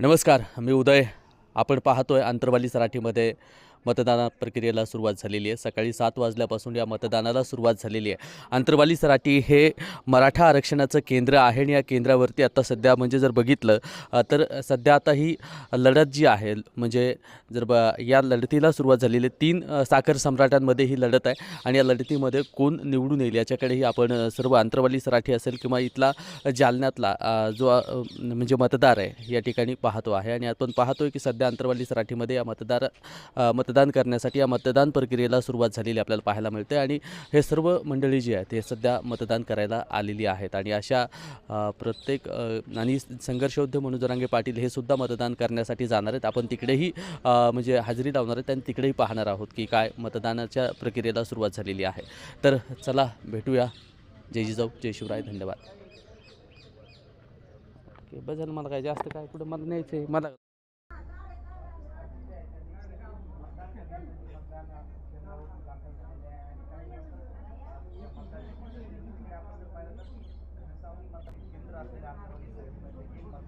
नमस्कार मी उदय. आपण पाहतोय आंतरवाली सराठीमध्ये. मतदान प्रक्रियेला सुरुवात झालेली आहे. सकाळी सात वाजल्यापासून या मतदानाला सुरुवात झालेली आहे. आंतरवाली सराठी हे मराठा आरक्षणाचं केंद्र आहे आणि या केंद्रावरती आता सध्या म्हणजे जर बघितलं तर सध्या आता ही लढत जी आहे म्हणजे जर ब या लढतीला सुरुवात झालेली आहे तीन साखर सम्राटांमध्ये ही लढत आहे आणि या लढतीमध्ये कोण निवडून येईल याच्याकडेही आपण सर्व आंतरवाली सराठी असेल किंवा इथला जालन्यातला जो म्हणजे मतदार आहे या ठिकाणी पाहतो आहे. आणि आपण पाहतोय की सध्या आंतरवाली सराठीमध्ये या मतदार मत मतदान करण्यासाठी या मतदान प्रक्रियेला सुरुवात झालेली आपल्याला पाहायला मिळते आणि हे सर्व मंडळी जी आहेत हे सध्या मतदान करायला आलेली आहेत. आणि अशा प्रत्येक आणि संघर्षयोद्धे म्हणून जरांगे पाटील हे सुद्धा मतदान करण्यासाठी जाणार आहेत. आपण तिकडेही म्हणजे हजेरी लावणार आहेत आणि तिकडेही पाहणार आहोत की काय मतदानाच्या प्रक्रियेला सुरुवात झालेली आहे. तर चला भेटूया. जय जिजाऊ जय शिवराय धन्यवाद. ओके बस मला काय जास्त काय कुठं मला न्यायचं आहे मला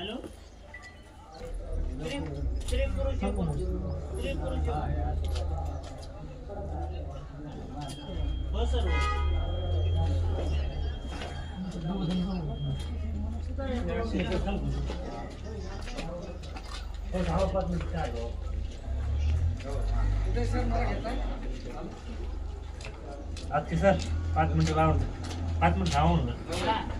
हॅलो? त्रिपुरुष हो सर. आजचे सर पाच मिनिटं लावून पाच मिनिटं थांबून